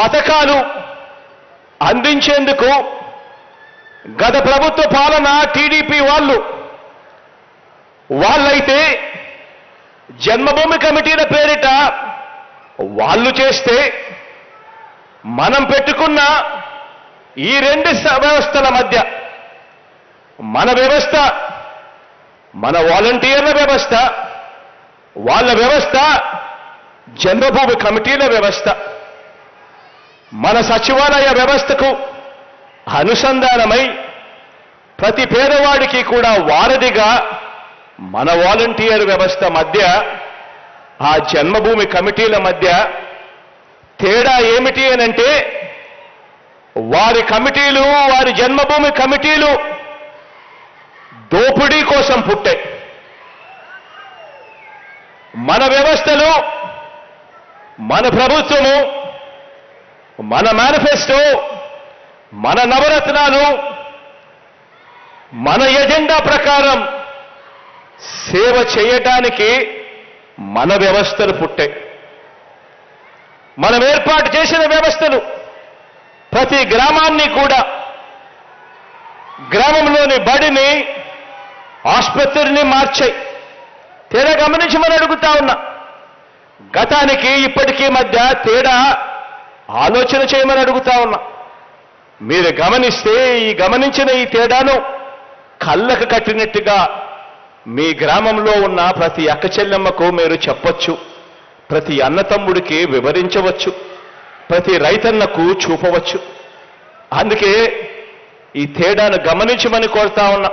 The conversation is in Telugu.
పథకాలు అందించేందుకు గత ప్రభుత్వ పాలన టీడీపీ వాళ్ళు వాళ్ళైతే జన్మభూమి కమిటీల పేరిట వాళ్ళు చేస్తే మనం పెట్టుకున్న ఈ రెండు వ్యవస్థల మధ్య మన వ్యవస్థ మన వాలంటీర్ల వ్యవస్థ వాళ్ళ వ్యవస్థ జన్మభూమి కమిటీల వ్యవస్థ. మన సచివాలయ వ్యవస్థకు అనుసంధానమై ప్రతి పేదవాడికి కూడా వారధిగా మన వాలంటీర్ వ్యవస్థ మధ్య ఆ జన్మభూమి కమిటీల మధ్య తేడా ఏమిటి అనంటే వారి కమిటీలు వారి జన్మభూమి కమిటీలు దోపిడీ కోసం పుట్టాయి మన వ్యవస్థలు మన ప్రభుత్వము మన మేనిఫెస్టో మన నవరత్నాలు మన ఎజెండా ప్రకారం సేవ చేయటానికి మన వ్యవస్థలు పుట్టాయి మనం ఏర్పాటు చేసిన వ్యవస్థలు ప్రతి గ్రామాన్ని కూడా గ్రామంలోని బడిని ఆసుపత్రిని మార్చాయి. తేడా గమనించి మనం అడుగుతా ఉన్నా. గతానికి ఇప్పటికీ మధ్య తేడా ఆలోచన చేయమని అడుగుతా ఉన్నా. మీరు గమనిస్తే ఈ గమనించిన ఈ తేడాను కళ్ళకు కట్టినట్టుగా మీ గ్రామంలో ఉన్న ప్రతి అక్క చెల్లెమ్మకు మీరు చెప్పొచ్చు. ప్రతి అన్నతమ్ముడికి వివరించవచ్చు. ప్రతి రైతన్నకు చూపవచ్చు. అందుకే ఈ తేడాను గమనించమని కోరుతా ఉన్నా.